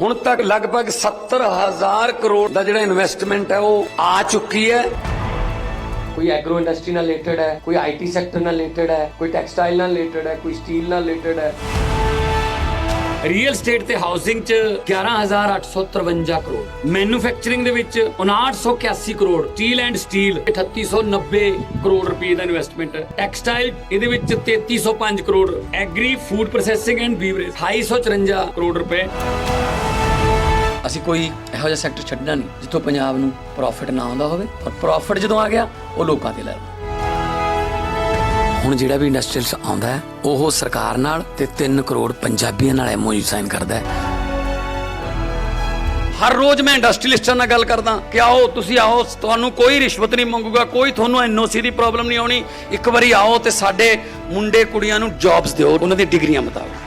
ਹੁਣ ਤੱਕ ਲਗਭਗ 70000 ਕਰੋੜ ਦਾ ਜਿਹੜਾ ਇਨਵੈਸਟਮੈਂਟ ਹੈ, ਉਹ ਆ ਚੁੱਕੀ ਹੈ। ਕੋਈ ਐਗਰੋ ਇੰਡਸਟਰੀ ਨਾਲ ਰਿਲੇਟਡ ਹੈ, ਕੋਈ ਆਈਟੀ ਸੈਕਟਰ ਨਾਲ ਰਿਲੇਟਡ ਹੈ, ਕੋਈ ਟੈਕਸਟਾਈਲ ਨਾਲ ਰਿਲੇਟਡ ਹੈ, ਕੋਈ ਸਟੀਲ ਨਾਲ ਰਿਲੇਟਡ ਹੈ। ਰੀਅਲ ਸਟੇਟ ਤੇ ਹਾਊਸਿੰਗ ਚ 11853 ਕਰੋੜ। ਮੈਨੂਫੈਕਚਰਿੰਗ ਦੇ ਵਿੱਚ 5981 crore. Steel and steel 3890 crore ਰੁਪਏ ਦਾ ਇਨਵੈਸਟਮੈਂਟ ਟੈਕਸਟਾਈਲ ਇਹਦੇ ਵਿੱਚ 3305 crore. Agri food processing and beverage 254 crore ਰੁਪਏ। ਅਸੀਂ ਕੋਈ ਇਹੋ ਜਿਹਾ ਸੈਕਟਰ ਛੱਡਣਾ ਨਹੀਂ, ਜਿੱਥੋਂ ਪੰਜਾਬ ਨੂੰ ਪ੍ਰੋਫਿਟ ਨਾ ਆਉਂਦਾ ਹੋਵੇ। ਔਰ ਪ੍ਰੋਫਿਟ ਜਦੋਂ ਆ ਗਿਆ, ਉਹ ਲੋਕਾਂ ਤੇ ਲੈ ਹੁਣ ਜਿਹੜਾ ਵੀ ਇੰਡਸਟਰੀਅਲਸ ਆਉਂਦਾ ਹੈ, ਉਹ ਸਰਕਾਰ ਨਾਲ ਤੇ 3 ਕਰੋੜ ਪੰਜਾਬੀਆਂ ਨਾਲ ਐਮਓਯੂ ਸਾਈਨ ਕਰਦਾ ਹੈ। ਹਰ ਰੋਜ਼ ਮੈਂ ਇੰਡਸਟਰੀਲਿਸਟਾਂ ਨਾਲ ਗੱਲ ਕਰਦਾ ਕਿ ਆਓ, ਤੁਸੀਂ ਆਓ, ਤੁਹਾਨੂੰ ਕੋਈ ਰਿਸ਼ਵਤ ਨਹੀਂ ਮੰਗੂਗਾ, ਕੋਈ ਤੁਹਾਨੂੰ ਐਨਓਸੀ ਦੀ ਪ੍ਰੋਬਲਮ ਨਹੀਂ ਆਉਣੀ। ਇੱਕ ਵਾਰੀ ਆਓ ਤੇ ਸਾਡੇ ਮੁੰਡੇ ਕੁੜੀਆਂ ਨੂੰ ਜੌਬਸ ਦਿਓ, ਉਹਨਾਂ ਦੀ ਡਿਗਰੀਆਂ ਮੁਤਾਬਕ।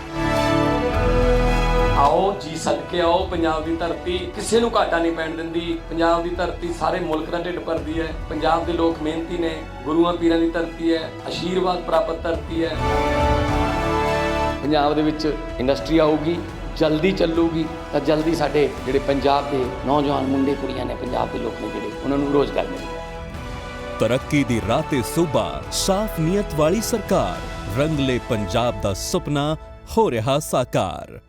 ਆਓ, ਜੀ ਸਦਕੇ ਆਓ, ਪੰਜਾਬ ਦੀ ਧਰਤੀ ਕਿਸੇ ਨੂੰ ਘਾਟਾ ਨਹੀਂ ਪੈਣ ਦਿੰਦੀ। ਪੰਜਾਬ ਦੀ ਧਰਤੀ ਸਾਰੇ ਮੁਲਕ ਦਾ ਢਿੱਡ ਭਰਦੀ ਹੈ। ਪੰਜਾਬ ਦੇ ਲੋਕ ਮਿਹਨਤੀ ਨੇ, ਗੁਰੂਆਂ ਪੀਰਾਂ ਦੀ ਧਰਤੀ ਹੈ ਆਸ਼ੀਰਵਾਦ ਪ੍ਰਾਪਤ ਧਰਤੀ ਹੈ। ਪੰਜਾਬ ਦੇ ਵਿੱਚ ਇੰਡਸਟਰੀ ਆਊਗੀ, ਜਲਦੀ ਚੱਲੂਗੀ, ਤਾਂ ਜਲਦੀ ਸਾਡੇ ਜਿਹੜੇ ਪੰਜਾਬ ਦੇ ਨੌਜਵਾਨ ਮੁੰਡੇ, ਕੁੜੀਆਂ ਨੇ, ਪੰਜਾਬ ਦੇ ਲੋਕ ਨੇ ਜਿਹੜੇ, ਉਹਨਾਂ ਨੂੰ ਰੋਜ਼ਗਾਰ ਮਿਲੇਗਾ ਤਰੱਕੀ ਦੀ ਰਾਹ ਤੇ ਸੂਬਾ, ਸਾਫ਼ ਨੀਅਤ ਵਾਲੀ ਸਰਕਾਰ ਰੰਗਲੇ ਪੰਜਾਬ ਦਾ ਸੁਪਨਾ, ਹੋ ਰਿਹਾ ਸਾਕਾਰ।